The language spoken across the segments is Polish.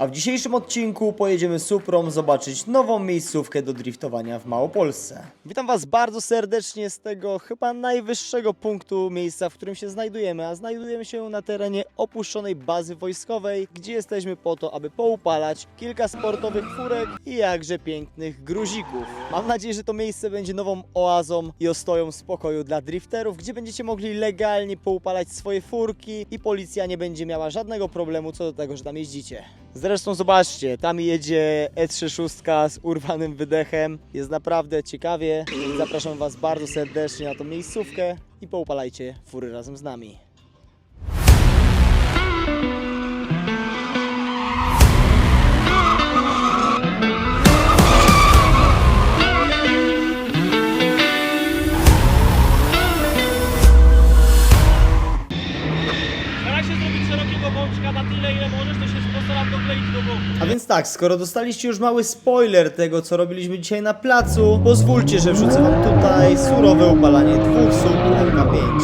A w dzisiejszym odcinku pojedziemy Suprą zobaczyć nową miejscówkę do driftowania w Małopolsce. Witam Was bardzo serdecznie z tego chyba najwyższego punktu miejsca, w którym się znajdujemy, a znajdujemy się na terenie opuszczonej bazy wojskowej, gdzie jesteśmy po to, aby poupalać kilka sportowych furek i jakże pięknych gruzików. Mam nadzieję, że to miejsce będzie nową oazą i ostoją spokoju dla drifterów, gdzie będziecie mogli legalnie poupalać swoje furki i policja nie będzie miała żadnego problemu co do tego, że tam jeździcie. Zresztą zobaczcie, tam jedzie E36 z urwanym wydechem. Jest naprawdę ciekawie. Zapraszam Was bardzo serdecznie na tą miejscówkę i poupalajcie fury razem z nami. Tak, skoro dostaliście już mały spoiler tego, co robiliśmy dzisiaj na placu, pozwólcie, że wrzucę Wam tutaj surowe upalanie dwóch sub MK5.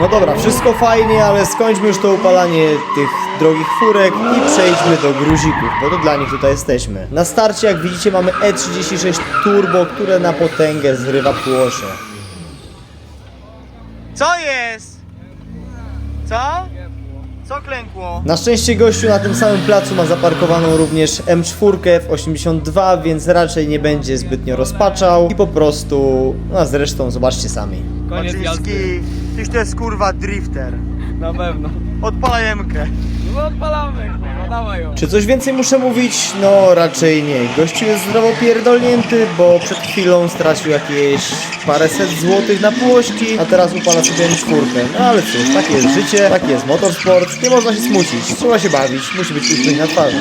No dobra, wszystko fajnie, ale skończmy już to upalanie tych drogich furek i przejdźmy do gruzików, bo to dla nich tutaj jesteśmy. Na starcie, jak widzicie, mamy E36 Turbo, które na potęgę zrywa płosze. Co jest? Co? Co klękło? Na szczęście gościu na tym samym placu ma zaparkowaną również M4 w 82, więc raczej nie będzie zbytnio rozpaczał i po prostu, no a zresztą zobaczcie sami. Koniec jazdy. tyś to jest kurwa drifter. Na pewno. Odpalaj Emkę. No odpalamy, no dawaj ją. Czy coś więcej muszę mówić? No raczej nie. Gościu jest zdrowo pierdolnięty, bo przed chwilą stracił jakieś paręset złotych na płości, a teraz upala sobie M4. No ale cóż, takie jest życie, taki jest motorsport, nie można się smucić, trzeba się bawić, musi być uśmiech na twarzy.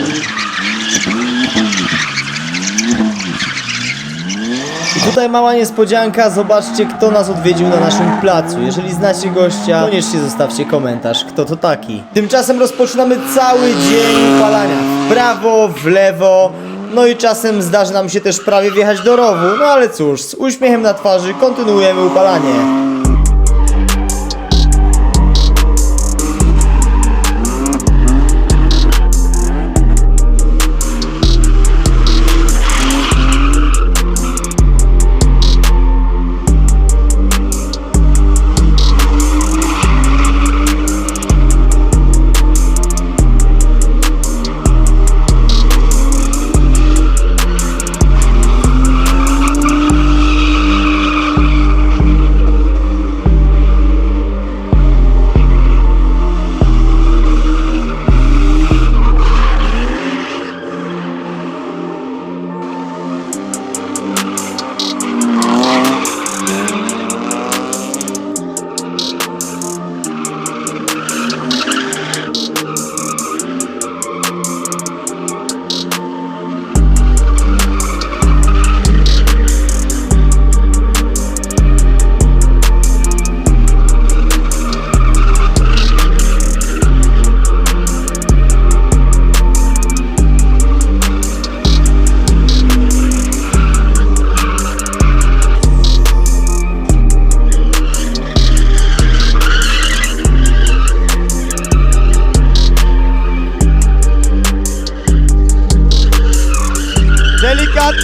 I tutaj mała niespodzianka, zobaczcie kto nas odwiedził na naszym placu. Jeżeli znacie gościa, koniecznie zostawcie komentarz, kto to taki. Tymczasem rozpoczynamy cały dzień upalania. W prawo, w lewo, no i czasem zdarzy nam się też prawie wjechać do rowu. No ale cóż, z uśmiechem na twarzy kontynuujemy upalanie.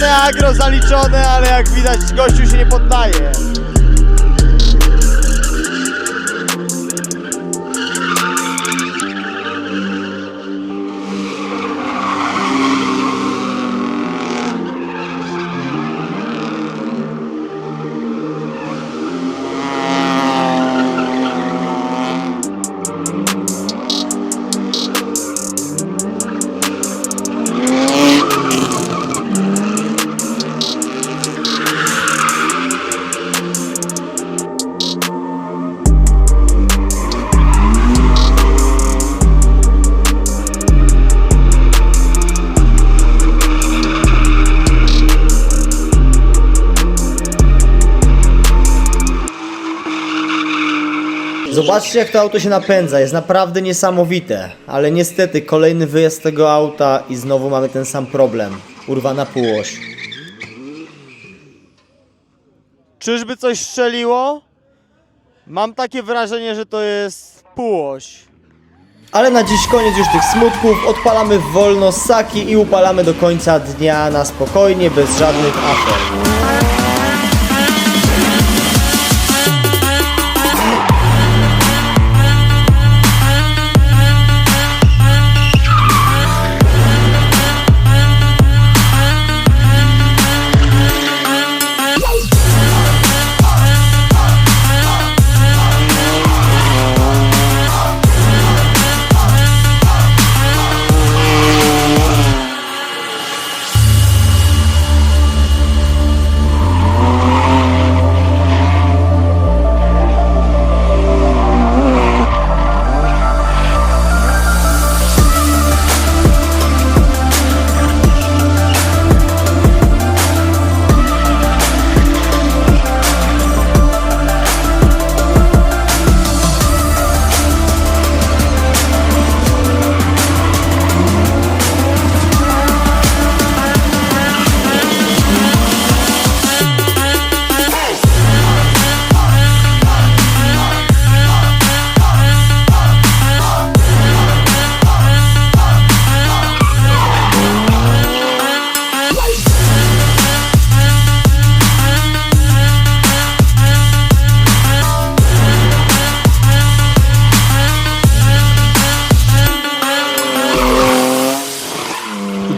Delikatne agro zaliczone, ale jak widać gościu się nie poddaje. Zobaczcie jak to auto się napędza, jest naprawdę niesamowite. Ale niestety kolejny wyjazd tego auta i znowu mamy ten sam problem. Urwana półoś. Czyżby coś strzeliło? Mam takie wrażenie, że to jest półoś. Ale na dziś koniec już tych smutków. Odpalamy w wolno saki i upalamy do końca dnia na spokojnie, bez żadnych afer.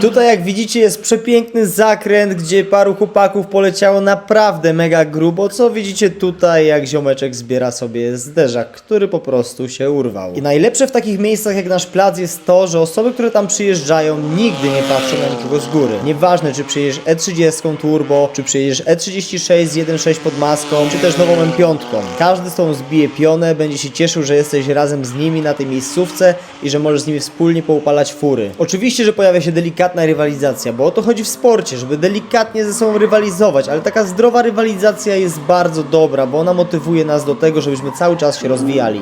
Tutaj jak widzicie jest przepiękny zakręt, gdzie paru chłopaków poleciało naprawdę mega grubo, co widzicie tutaj jak ziomeczek zbiera sobie zderzak, który po prostu się urwał. I najlepsze w takich miejscach jak nasz plac jest to, że osoby, które tam przyjeżdżają nigdy nie patrzą na nikogo z góry. Nieważne czy przyjedziesz E30 turbo, czy przyjedziesz E36 z 1.6 pod maską, czy też nową M5. Każdy z tą zbije pionę, będzie się cieszył, że jesteś razem z nimi na tej miejscówce i że możesz z nimi wspólnie poupalać fury. Oczywiście, że pojawia się delikatna rywalizacja, bo o to chodzi w sporcie, żeby delikatnie ze sobą rywalizować, ale taka zdrowa rywalizacja jest bardzo dobra, bo ona motywuje nas do tego, żebyśmy cały czas się rozwijali.